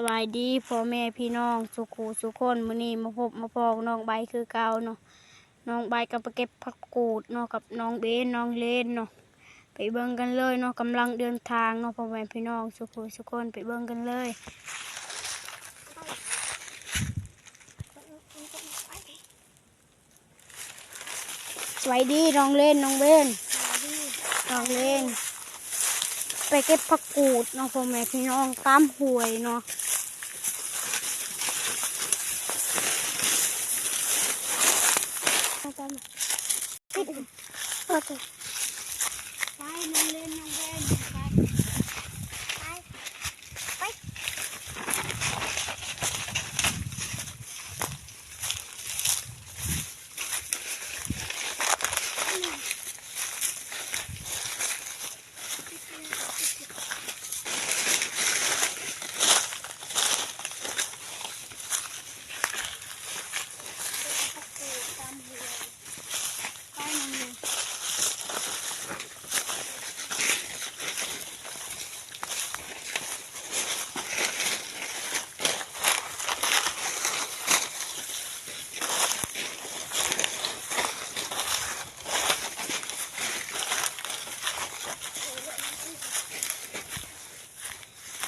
สบายดีพ่อแม่พี่น้องสุขูสุขคนมื้อนี้มาพบมาพอกน้องใบคือเก่าเนาะน้องใบก็ไปเก็บผักกูดเนาะกับน้องเบนน้องเลนเนาะไปเบิ่งกันเลยเนาะกำลังเดินทางเนาะพ่อแม่พี่น้องสุขูสุขคนไปเบิ่งกันเลยสวัสดีน้องเลนน้องเบนน้องเลนไปเก็บผักกูดเนาะพ่อแม่พี่น้องตามหวยเนาะตาม โอเคไปน้องเล่นน้องเล่นไปไปไปตามหวยไปน้องเล่น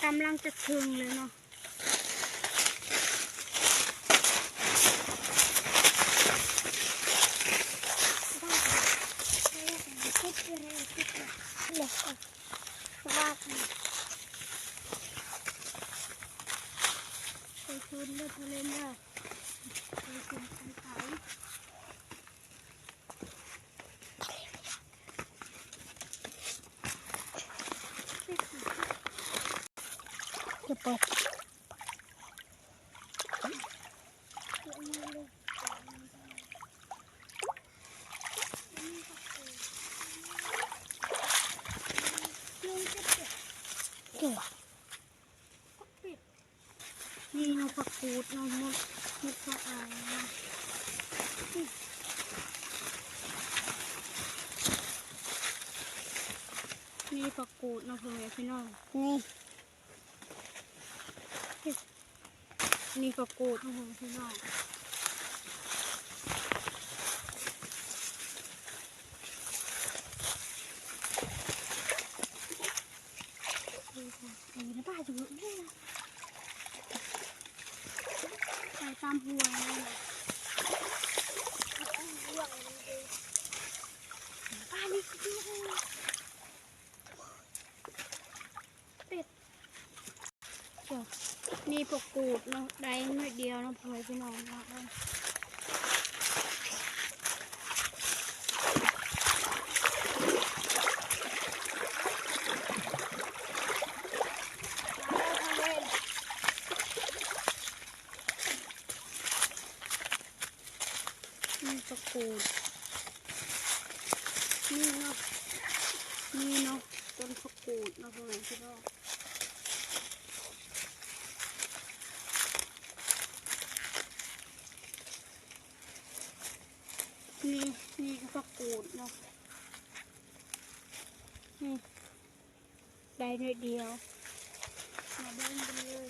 กำลังจะถึงเลยเนาะไปทุนเลือดทะเลเนอะไปทุนไปไถ นี่นกผักกูดนกมดมดผักอ่างนะนี่ผักกูดนกพ่อแม่พี่น้องนี่ นี่ผักกูดนกพ่อแม่พี่น้องอยู่ในป่าอยู่นี่นะไปตามหัวเลยนะป่านี่คือเป็ดเดี๋ยว นี่ปกกูดเนาะได้หน่อยเดียวเนาะพ่อแม่พี่น้องนะนี่ปกกูดนี่เนาะนี่เนาะต้นปกกูดเนาะพ่อแม่พี่น้อง นี่นี่ก็ผักกูดเนาะนี่ได้หน่อยเดียว มาเบิ้งกันเลย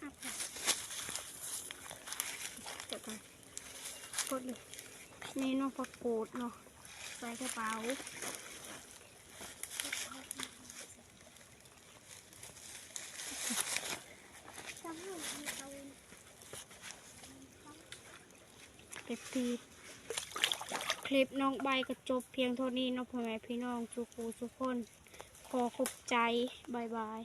อะไปเดี๋ยวก่อนกดเลยนี่เนาะผักกูดเนาะใส่กระเป๋า เก็บทีคลิปน้องใบก็จบเพียงเท่านี้นะพ่อแม่พี่น้องสุขูสุขคน ขอขอบใจบายบาย